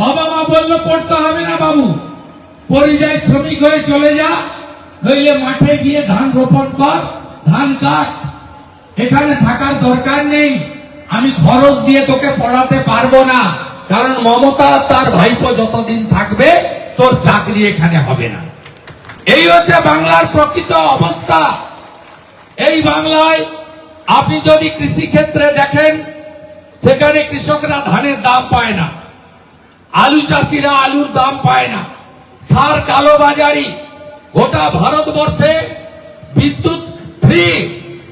বাবা মা বলল, পড়তে হবে না বাবু। পরিযায়ী শ্রমিক হয়ে চলে যা। নইলে মাঠে গিয়ে ধান রোপণ কর, ধান কাট। এখানে থাকার দরকার নেই। আমি খরচ দিয়ে তোকে পড়াতে পারব না। কারণ মমতা তার ভাইপো যতদিন থাকবে, তোর চাকরি এখানে হবে না। এই হচ্ছে বাংলার প্রকৃত অবস্থা। এই বাংলায় আপনি যদি কৃষি ক্ষেত্রে দেখেন, সেখানে কৃষকরা ধানের দাম পায় না। আলু চাষিরা আলুর দাম পায় না। সার কালোবাজারি। গোটা ভারতবর্ষে বিদ্যুৎ ফ্রি,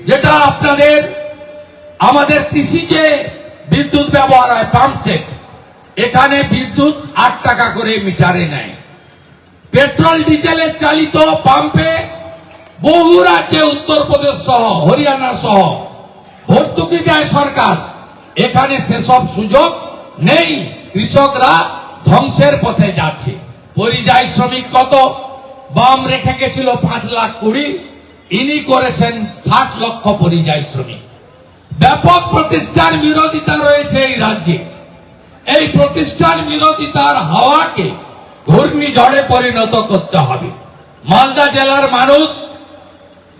যেটা আপনাদের আমাদের কৃষিতে বিদ্যুৎ ব্যবহার হয় পাম্পসেট এখানে বিদ্যুৎ আট টাকা করে মিটারে নেয়। পেট্রোল, ডিজেলের চালিত পাম্পে বহু রাজ্যে উত্তরপ্রদেশ সহ, হরিয়ানা সহ, ভর্তুকি দেয় সরকার। এখানে সেসব সুযোগ নেই, কৃষকরা ধ্বংসের পথে যাচ্ছে। পরিযায়ী শ্রমিক কত? বাম রেখে গেছিল পাঁচ লাখ কুড়ি, ইনি করেছেন ষাট লক্ষ পরিযায়ী শ্রমিক। ব্যাপক প্রতিষ্ঠান বিরোধিতা রয়েছে এই রাজ্যে। এই প্রতিষ্ঠান বিরোধিতার হাওয়াকে ঘূর্ণিঝড়ে পরিণত করতে হবে। মালদা জেলার মানুষ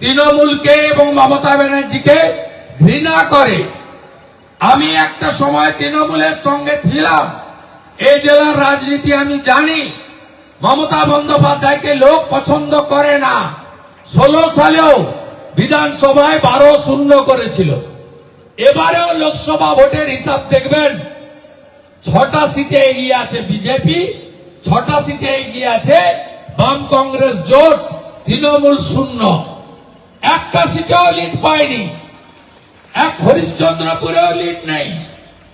তৃণমূলকে এবং মমতা ব্যানার্জিকে ঘৃণা করে আমি একটা সময় তৃণমূলের সঙ্গে ছিলাম। এই জেলার রাজনীতি আমি জানি। মমতা বন্দ্যোপাধ্যায়কে লোক পছন্দ করে না। ষোলো সালেও বিধানসভায় বারো শূন্য করেছিল। এবারেও লোকসভা ভোটের হিসাব দেখবেন। ছটা সিটে এগিয়ে আছে বিজেপি, ছটা সিটে এগিয়ে আছে বাম কংগ্রেস জোট, তৃণমূল শূন্য। একটা সিটেও লিড পায়নি। এক হরিশ্চন্দ্রপুরেও লিড নেই